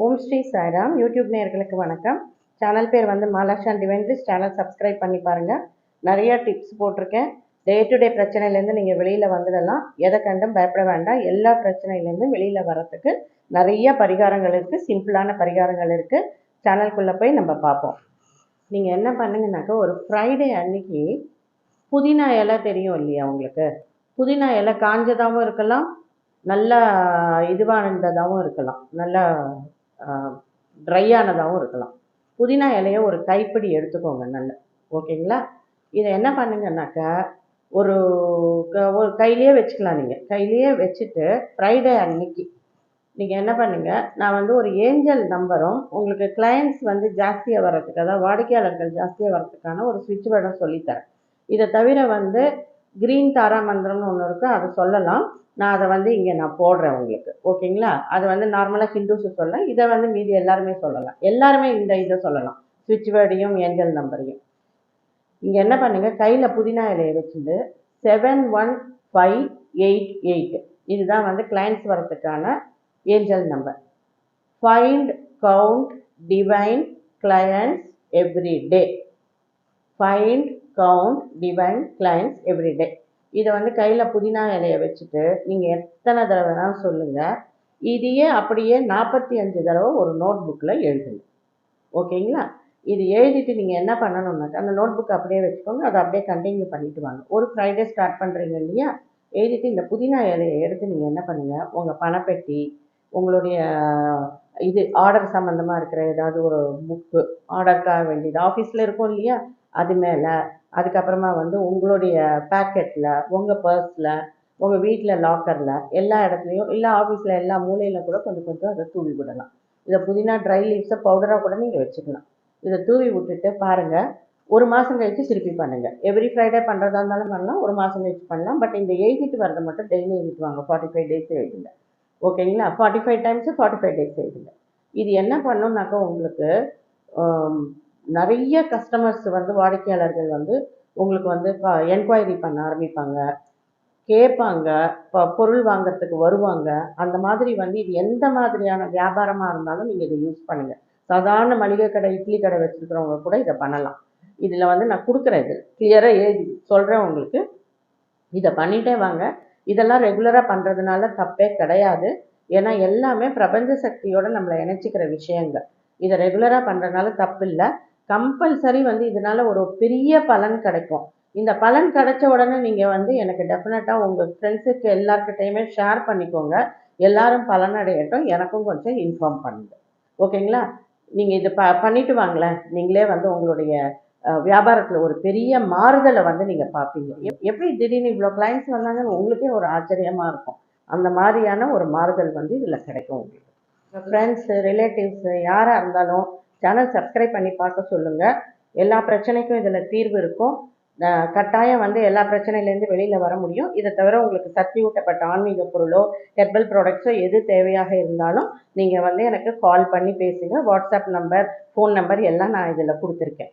ஓம் Sri Sairam. YouTube நேர்களுக்கு வணக்கம். Channel பேர் வந்து மாலாஷான் டிவைன்ரிஸ் சேனல் சப்ஸ்கிரைப் பண்ணி பாருங்கள் நிறைய டிப்ஸ் போட்டிருக்கேன். டே டு டே பிரச்சனையிலேருந்து நீங்கள் வெளியில் வந்துடலாம் எதை கண்டும் பயப்பட வேண்டாம். எல்லா பிரச்சனையிலேருந்தும் வெளியில் வரத்துக்கு நிறைய பரிகாரங்கள் இருக்குது சிம்பிளான பரிகாரங்கள் இருக்குது சேனல்குள்ளே போய் நம்ம பார்ப்போம். நீங்கள் என்ன பண்ணுங்கனாக்கா ஒரு ஃப்ரைடே அன்னைக்கு புதினா இலை தெரியும் இல்லையா உங்களுக்கு? புதினா இலை காஞ்சதாகவும் இருக்கலாம். நல்லா இதுவானதாகவும் இருக்கலாம். நல்லா ட்ரையானதாகவும் இருக்கலாம். புதினா இலையை ஒரு கைப்பிடி எடுத்துக்கோங்க நல்ல. ஓகேங்களா? இதை என்ன பண்ணுங்கன்னாக்கா ஒரு ஒரு கையிலேயே வச்சுக்கலாம் நீங்கள் கையிலேயே வச்சுட்டு ஃப்ரைடே அன்னைக்கு நீங்கள் என்ன பண்ணுங்கள் நான் வந்து ஒரு ஏஞ்சல் நம்பரும் உங்களுக்கு கிளையண்ட்ஸ் வந்து ஜாஸ்தியாக வர்றதுக்கு அதாவது வாடிக்கையாளர்கள் ஜாஸ்தியாக வர்றதுக்கான ஒரு சுவிட்ச் வேர்டும் சொல்லித்தரேன். இதை தவிர வந்து க்ரீன் தாரா மந்திரம்னு ஒன்று இருக்குது அதை சொல்லலாம். நான் அதை வந்து இங்கே நான் போடுறேன் உங்களுக்கு. ஓகேங்களா? அது வந்து நார்மலாக ஹிந்துஸு சொல்லலாம் இதை வந்து மீதி எல்லாருமே சொல்லலாம். எல்லாருமே இந்த இதை சொல்லலாம். சுவிட்ச் வேர்டையும் ஏஞ்சல் நம்பரையும் இங்கே என்ன பண்ணுங்கள் கையில் புதினா இலையை வச்சுட்டு seven one five eight eight இதுதான் வந்து கிளைண்ட்ஸ் வரத்துக்கான angel number find count divine clients every day find count divine clients everyday இதை வந்து கையில் புதினா இலையை வச்சுட்டு நீங்கள் எத்தனை தடவை வேணாலும் சொல்லுங்கள் இதையே அப்படியே நாற்பத்தி அஞ்சு தடவை ஒரு நோட் புக்கில் எழுதுங்க. ஓகேங்களா? இது எழுதிட்டு நீங்கள் என்ன பண்ணணும்னாக்கா அந்த நோட் புக் அப்படியே வச்சுக்கோங்க. அதை அப்படியே கண்டினியூ பண்ணிட்டு வாங்க. ஒரு ஃப்ரைடே ஸ்டார்ட் பண்ணுறீங்க இல்லையா? எழுதிட்டு இந்த புதினா இலையை எடுத்து நீங்கள் என்ன பண்ணுங்கள் உங்கள் பணப்பெட்டி உங்களுடைய இது ஆர்டர் சம்மந்தமாக இருக்கிற ஏதாவது ஒரு புக்கு ஆர்டருக்காக வேண்டியது. ஆஃபீஸில் இருக்கும் இல்லையா? அது மேலே. அதுக்கப்புறமா வந்து உங்களுடைய பேக்கெட்டில் உங்கள் பர்ஸில் உங்கள் வீட்டில் லாக்கரில் எல்லா இடத்துலையும் இல்லை ஆஃபீஸில் எல்லா மூலையில் கூட கொஞ்சம் கொஞ்சம் அதை தூவி விடலாம். இதை புதினா ட்ரை லீவ்ஸை பவுடராக கூட நீங்கள் வச்சுக்கலாம். இதை தூவி விட்டுட்டு பாருங்கள் ஒரு மாதம் கழித்து திருப்பி பண்ணுங்கள் எவ்ரி ஃப்ரைடே பண்ணுறதா இருந்தாலும் பண்ணலாம். ஒரு மாதம் கழிச்சு பண்ணலாம். பட் இந்த எழுதிட்டு வரதை மட்டும் டெய்லி எழுதிட்டு வாங்க. ஃபார்ட்டி ஃபைவ் டேஸ் எழுதுங்க. ஓகேங்களா forty five times forty five days செய்யுங்க இது என்ன பண்ணுன்னாக்கா உங்களுக்கு நிறைய கஸ்டமர்ஸ் வந்து வாடிக்கையாளர்கள் வந்து உங்களுக்கு வந்து என்கொயரி பண்ண ஆரம்பிப்பாங்க. கேட்பாங்க. ப- பொருள் வாங்குறதுக்கு வருவாங்க. அந்த மாதிரி வந்து இது எந்த மாதிரியான வியாபாரமாக இருந்தாலும் நீங்கள் இதை யூஸ் பண்ணுங்கள் சாதாரண மளிகை கடை இட்லி கடை வச்சுருக்கிறவங்க கூட இதை பண்ணலாம். இதில் வந்து நான் கொடுக்குறேன் இது. கிளியராக எழுதி சொல்கிறேன் உங்களுக்கு. இதை பண்ணிகிட்டே வாங்க. இதெல்லாம் ரெகுலராக பண்ணுறதுனால தப்பே கிடையாது. ஏன்னா எல்லாமே பிரபஞ்ச சக்தியோட நம்மளை இணைச்சிக்கிற விஷயங்கள். இதை ரெகுலராக பண்ணுறதுனால தப்பு இல்லை. கம்பல்சரி வந்து இதனால ஒரு பெரிய பலன் கிடைக்கும். இந்த பலன் கிடைச்ச உடனே நீங்கள் வந்து எனக்கு டெஃபினட்டாக உங்கள் ஃப்ரெண்ட்ஸுக்கு எல்லாருக்கிட்டையுமே ஷேர் பண்ணிக்கோங்க. எல்லாரும் பலனடையட்டும் எனக்கும் கொஞ்சம் இன்ஃபார்ம் பண்ணுங்க. ஓகேங்களா நீங்கள் இது ப பண்ணிட்டு வாங்களேன். நீங்களே வந்து உங்களுடைய வியாபாரத்தில் ஒரு பெரிய மாறுதலை வந்து நீங்கள் பார்ப்பீங்க. எப் எப்படி திடீர்னு இவ்வளோ கிளைண்ட்ஸ் வந்தாங்கன்னு உங்களுக்கே ஒரு ஆச்சரியமாக இருக்கும். அந்த மாதிரியான ஒரு மாறுதல் வந்து இதில் கிடைக்கும் உங்களுக்கு. ஃப்ரெண்ட்ஸு ரிலேட்டிவ்ஸு யாராக இருந்தாலும் சேனல் சப்ஸ்கிரைப் பண்ணி பார்க்க சொல்லுங்கள் எல்லா பிரச்சனைக்கும் இதில் தீர்வு இருக்கும். கட்டாயம் வந்து எல்லா பிரச்சனையிலேருந்து வெளியில் வர முடியும். இதை தவிர உங்களுக்கு சக்தி ஊட்டப்பட்ட ஆன்மீக பொருளோ ஹெர்பல் ப்ராடக்ட்ஸோ எது தேவையாக இருந்தாலும் நீங்கள் வந்து எனக்கு கால் பண்ணி பேசுங்க. வாட்ஸ்அப் நம்பர் ஃபோன் நம்பர் எல்லாம் நான் இதில் கொடுத்துருக்கேன்.